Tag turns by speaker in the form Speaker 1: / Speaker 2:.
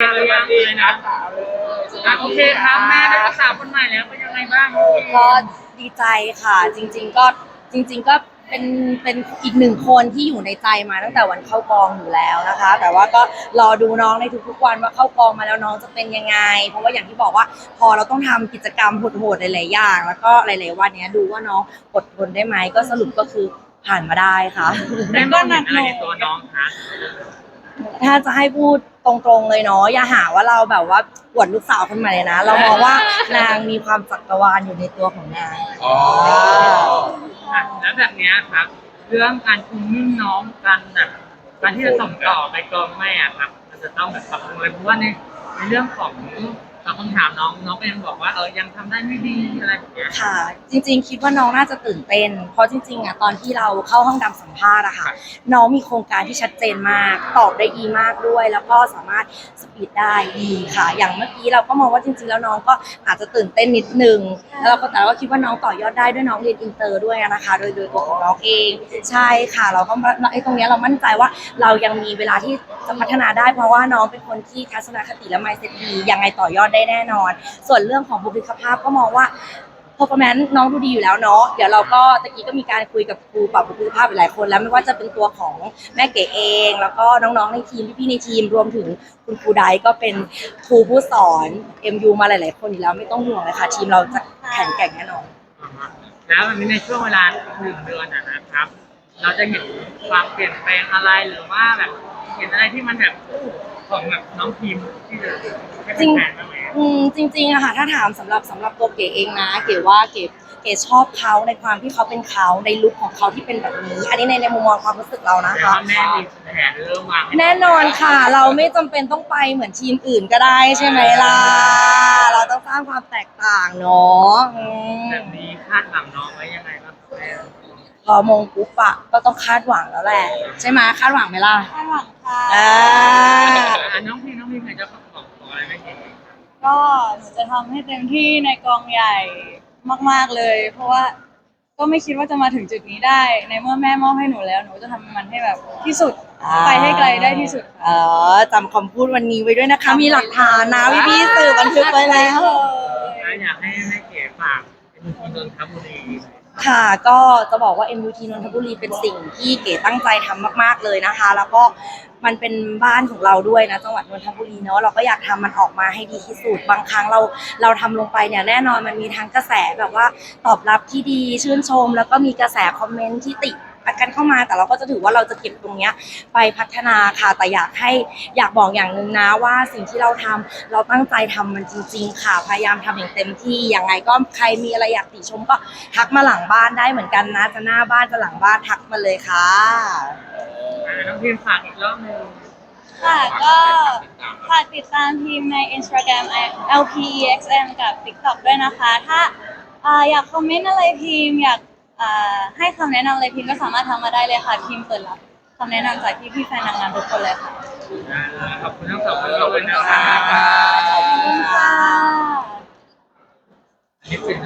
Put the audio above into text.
Speaker 1: เลยยังเลยนะอะโอเคครับแม่ได้ลูกสาวคนใหม่แล้วเป็นยังไงบ้าง
Speaker 2: ก็ดีใจค่ะจริง ๆก็จริง ๆก็เป็นเป็นอีกหนึ่งคนที่อยู่ในใจมาตั้งแต่วันเข้ากองอยู่แล้วนะคะ แต่ว่าก็รอดูน้องในทุกๆวันว่าเข้ากองมาแล้วน้องจะเป็นยังไง เพราะว่าอย่างที่บอกว่า พอเราต้องทำกิจกรรมโหดๆหลายๆอย่าง แล้วก็หลายๆวันเนี้ยดูว่าน้องอดทนได้ไหมก็สรุปก็คือผ่านมาได้ค่ะ
Speaker 1: แม่มองเห็นอะไรในตัวน้องคะ
Speaker 2: ถ้าจะให้พูดตรงๆเลยเนาะอย่าหาว่าเราแบบว่าปวดลูกสาวคนใหม่เลยนะ เรามองว่านางมีความจักรวาลอยู่ในตัวของนาง
Speaker 3: อ๋อ
Speaker 1: อะแล้วแบบเนี้ยครับ เรื่องการคุมนิ่งน้องกันแบบการที่จะส่งต่อไปกองแม่อะครับมันจะต้องแบบปรับปรุงอะไรเพราะว่าในในเรื่องของ ตอบคำถามน้องน้องก็ยังบอกว่าเออยังทำได้ไม่ดีอะไรแบบเนี้ย
Speaker 2: ค่ะ จริงๆ คิดว่าน้องน่าจะตื่นเต้น เพราะจริงๆอะตอนที่เราเข้าห้องดำสัมภาษณ์อะค่ะ น้องมีโครงการที่ชัดเจนมาก ตอบได้ดีมากด้วย แล้วก็สามารถสปีดได้ดีค่ะ อย่างเมื่อกี้เราก็มองว่าจริง ๆ แล้วน้องก็อาจจะตื่นเต้นนิดนึง แล้วเราก็แต่เราก็คิดว่าน้องต่อยอดได้ด้วยน้องเรียนอินเตอร์ด้วยนะคะ โดยโดยตัวของน้องเอง ใช่ค่ะ เราก็ไอ้ตรงเนี้ยเรามั่นใจว่าเรายังมีเวลาที่ จะพัฒนาได้เพราะว่าน้องเป็นคนที่ทัศนคติและไมเซ็ตดียังไงต่อยอดได้แน่นอน ส่วนเรื่องของบุคลิกภาพก็มองว่า performance น้องดูดีอยู่แล้วเนาะเดี๋ยวเราก็ตะกี้ก็มีการคุยกับครูปรับบุคลิกภาพหลายคน แล้วไม่ว่าจะเป็นตัวของแม่เก๋เอง แล้วก็น้องๆในทีมพี่ๆในทีมรวมถึงคุณครูไดก็เป็นครูผู้สอน MU มาหลาย ๆ คนอยู่แล้วไม่ต้องห่วงเลยค่ะทีมเราจะแข็งแกร่งแน่นอน
Speaker 1: อ่าฮะแล้ววันนี้ในช่วงเวลาหนึ่งเดือนนะครับ เราจะเห็นความเปลี่ยนแปลงอะไรหรือว่าแบบ เห็นอะไรที่มันแบบของแบบน้องทีมที่จะให้เป็นแฟนบ้างไหมอะ
Speaker 2: อืมจริงๆอะค่ะถ้าถามสำหรับสำหรับตัวเก๋เองนะ เก๋ว่าเก๋เก๋ชอบเขาในความที่เขาเป็นเขาในลุคของเขาที่เป็นแบบนี้ อันนี้ในในมุมมองความรู้สึกเรานะ
Speaker 1: แต่
Speaker 2: คะ
Speaker 1: ว่าแม่มีแผนเริ่มวางให้
Speaker 2: แน่นอนค่ะ เราไม่จำเป็นต้องไปเหมือนทีมอื่นก็ได้ใช่ไหมล่ะ เราต้องสร้างความแตกต่างเนาะอืม
Speaker 1: แบบนี้คาดหวังน้องไว้ยังไงบ้างครับแม่
Speaker 2: พอมงปุ๊บอะก็ต้องคาดหวังแล้วแหละ ใช่ไหมคาดหวังไหมล่ะ
Speaker 4: คาดหวังค่ะ
Speaker 2: อ่า
Speaker 1: อะน้องพี่น้องพี่เคยจะบอกบอกอะไรไม่เห็น
Speaker 4: ก็หนูจะทำให้เต็มที่ในกองใหญ่มาก ๆเลย เพราะว่าก็ไม่คิดว่าจะมาถึงจุดนี้ได้ ในเมื่อแม่มอบให้หนูแล้วหนูจะทำมันให้แบบที่สุดไปให้ไกลได้ที่สุด
Speaker 2: เออจำคำพูดวันนี้ไว้ด้วยนะคะ มีหลักฐานนะพี่พี่ๆสื่อบันทึกไว้แล้ว
Speaker 1: แล้วอยากให้แม่เก๋ฝาก เป็นนทบุรี
Speaker 2: ค่ะก็จะบอกว่า MUT นนทบุรีเป็นสิ่งที่เก๋ตั้งใจทำมาก ๆเลยนะคะ แล้วก็มันเป็นบ้านของเราด้วยนะจังหวัดนนทบุรีเนาะเราก็อยากทำมันออกมาให้ดีที่สุดบางครั้งเราเราทำลงไปเนี่ยแน่นอนมันมีทั้งกระแสแบบว่าตอบรับที่ดีชื่นชม แล้วก็มีกระแสคอมเมนต์ที่ติ กันเข้ามาแต่เราก็จะถือว่าเราจะเก็บตรงเนี้ยไปพัฒนาค่ะแต่อยากให้อยากบอกอย่างหนึ่งนะว่าสิ่งที่เราทำเราตั้งใจทำมันจริง ๆ ค่ะ พยายามทำอย่างเต็มที่ยังไงก็ใครมีอะไรอยากติชมก็ทักมาหลังบ้านได้เหมือนกันนะจะหน้าบ้านจะหลังบ้านทักมาเลยค่ะ
Speaker 1: อะน้องพิมฝากอีกรอบหนึง
Speaker 4: ค่ะก็ฝากติดตามทีมใน Instagram LPEXM กับ TikTok ด้วยนะคะ ถ้าอ่าอยากคอมเมนต์อะไรพิมพ์อยาก อ่าให้คำแนะนำอะไรพิมพ์ก็สามารถทำมาได้เลยค่ะพิมพ์เปิดรับคำแนะนำจากพี่พี่ๆแฟนนางงามทุกคนเลยค่ะ
Speaker 1: อ่าขอบคุณทั้งสองคนเลยนะครับ
Speaker 4: ขอบคุณค่ะ
Speaker 1: อันนี้เป็น